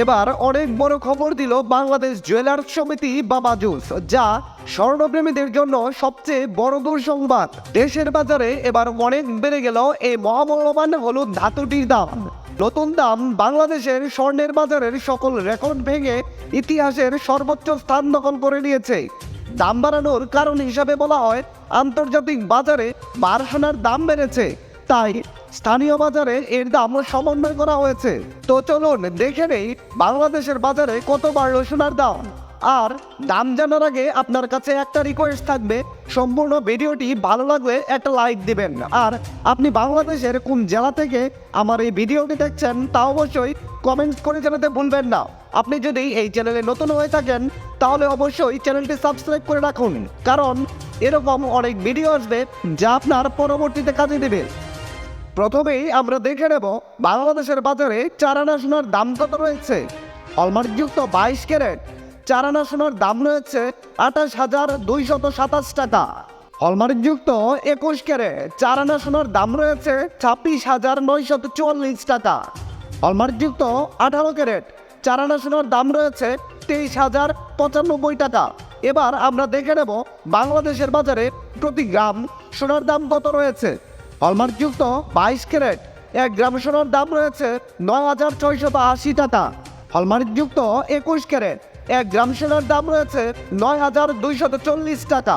এবার অনেক বড় খবর দিল বাংলাদেশ জুয়েলার্স সমিতি বা বাজুস যা স্বর্ণপ্রেমীদের জন্য সবচেয়ে বড় দুঃসংবাদ। দেশের বাজারে এবার অনেক বেড়ে গেল এই মহামূল্যবান হলুদ ধাতুটির দাম। নতুন দাম বাংলাদেশের স্বর্ণের বাজারের সকল রেকর্ড ভেঙে ইতিহাসের সর্বোচ্চ স্থান দখল করে নিয়েছে। দাম বাড়ানোর কারণ হিসাবে বলা হয়, আন্তর্জাতিক বাজারে বার সোনার দাম বেড়েছে। তাই স্থানীয় বাজারে এর দাম সমন্বয় করা হয়েছে। তো চলুন দেখে নেই বাংলাদেশের বাজারে কত বাড়লো সোনার দাম। আর দাম জানার আগে আপনার কাছে একটা রিকোয়েস্ট থাকবে। সম্পূর্ণ ভিডিওটি ভালো লাগলে একটা লাইক দিবেন। আর আপনি বাংলাদেশের কোন জেলা থেকে আমার এই ভিডিওটি দেখছেন তা অবশ্যই কমেন্টস করে জানাতে ভুলবেন না। আপনি যদি এই চ্যানেলে নতুন হয়ে থাকেন, তাহলে অবশ্যই চ্যানেলটি সাবস্ক্রাইব করে রাখুন। কারণ এরকম অনেক ভিডিও আসবে যা আপনার পরবর্তীতে কাজে দেবে। প্রথমেই আমরা দেখে নেব বাংলাদেশের বাজারে চারানা সোনার দাম কত রয়েছে। হলমার্কযুক্ত বাইশ ক্যারেট চারানা সোনার দাম রয়েছে আঠাশ হাজার দুইশত সাতাশ টাকা। হলমার্কযুক্ত একুশ ক্যারেট চারানা সোনার দাম রয়েছে ছাব্বিশ হাজার নয়শত চুয়াল্লিশ টাকা। হলমার্কযুক্ত আঠারো ক্যারেট চারানা সোনার দাম রয়েছে তেইশ হাজার পঁচানব্বই টাকা। এবার আমরা দেখে নেব বাংলাদেশের বাজারে প্রতি গ্রাম সোনার দাম কত রয়েছে। হলমার্কযুক্ত বাইশ ক্যারেট। এক গ্রাম সোনার দাম রয়েছে নয় হাজার ছয়শত আশি টাকা। হলমার্কযুক্ত একুশ ক্যারেট, এক গ্রাম সোনার দাম রয়েছে নয় হাজার দুইশত চল্লিশ টাকা।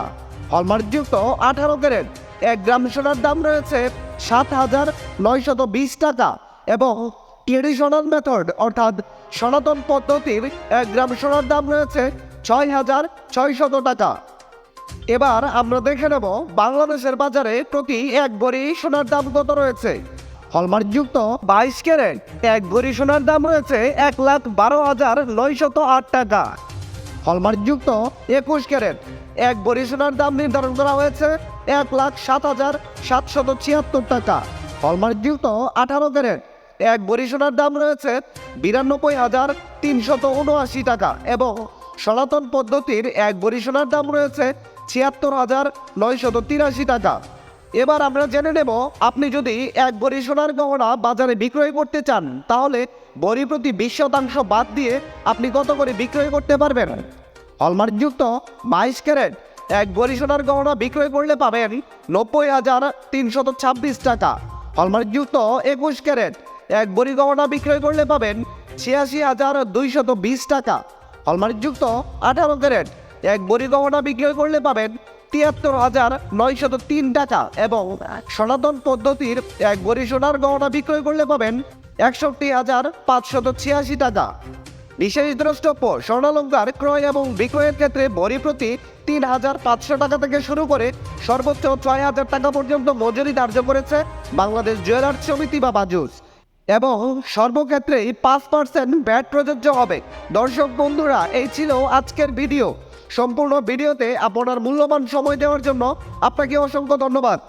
হলমার্কযুক্ত আঠারো ক্যারেট, এক গ্রাম সোনার দাম রয়েছে সাত হাজার নয়শত বিশ টাকা এবং ট্রেডিশনাল মেথড অর্থাৎ সনাতন পদ্ধতির এক গ্রাম সোনার দাম রয়েছে ছয় হাজার ছয়শত টাকা। এবার আমরা দেখে নেব বাংলাদেশের বাজারে প্রতি এক ভরি সোনার দাম কত রয়েছে। হলমার্কযুক্ত বাইশ ক্যারেট, এক ভরি সোনার দাম রয়েছে এক লাখ বারো হাজার নয়শত আট টাকা। হলমার্কযুক্ত একুশ ক্যারেট, এক ভরি সোনার দাম নির্ধারণ করা হয়েছে এক লাখ সাত হাজার সাতশত ছিয়াত্তর টাকা। হলমার্কযুক্ত আঠারো ক্যারেট, এক ভরি সোনার দাম রয়েছে বিরানব্বই হাজার তিনশত উনআশি টাকা এবং সনাতন পদ্ধতির এক সোনার দাম রয়েছে ছিয়াত্তর হাজার নয়শত তিরাশি টাকা। এবার আমরা জেনে নেব, আপনি যদি এক ভরি সোনার গহনা বাজারে বিক্রয় করতে চান, তাহলে বড়ি প্রতি বিশ শতাংশ বাদ দিয়ে আপনি কত করে বিক্রয় করতে পারবেন? হলমার্কযুক্ত বাইশ ক্যারেট এক ভরি সোনার গহনা বিক্রয় করলে পাবেন নব্বই হাজার তিনশত ছাব্বিশ টাকা। হলমার্কযুক্ত একুশ ক্যারেট এক ভরি গহনা বিক্রয় করলে পাবেন ছিয়াশি হাজার দুইশত বিশ টাকা। হলমার্কযুক্ত আঠারো ক্যারেট। এক ভরি গহনা বিক্রয় করলে পাবেন তিয়াত্তর হাজার নয়শত তিন টাকা এবং সনাতন পদ্ধতির এক ভরি সোনার গহনা বিক্রয় করলে পাবেন একষট্টি হাজার পাঁচশত ছিয়াশি টাকা। বিশেষ দ্রষ্টব্য, স্বর্ণালঙ্কার ক্রয় এবং বিক্রয়ের ক্ষেত্রে বড়ি প্রতি তিন হাজার পাঁচশো টাকা থেকে শুরু করে সর্বোচ্চ ছয় হাজার টাকা পর্যন্ত মজুরি ধার্য করেছে বাংলাদেশ জুয়েলার্স সমিতি বা বাজুস। এবং সর্বক্ষেত্রেই পাঁচ পার্সেন্ট ব্যাট প্রযোজ্য হবে। দর্শক বন্ধুরা, এই ছিল আজকের ভিডিও। সম্পূর্ণ ভিডিওতে আপনার মূল্যবান সময় দেওয়ার জন্য আপনাকে অসংখ্য ধন্যবাদ।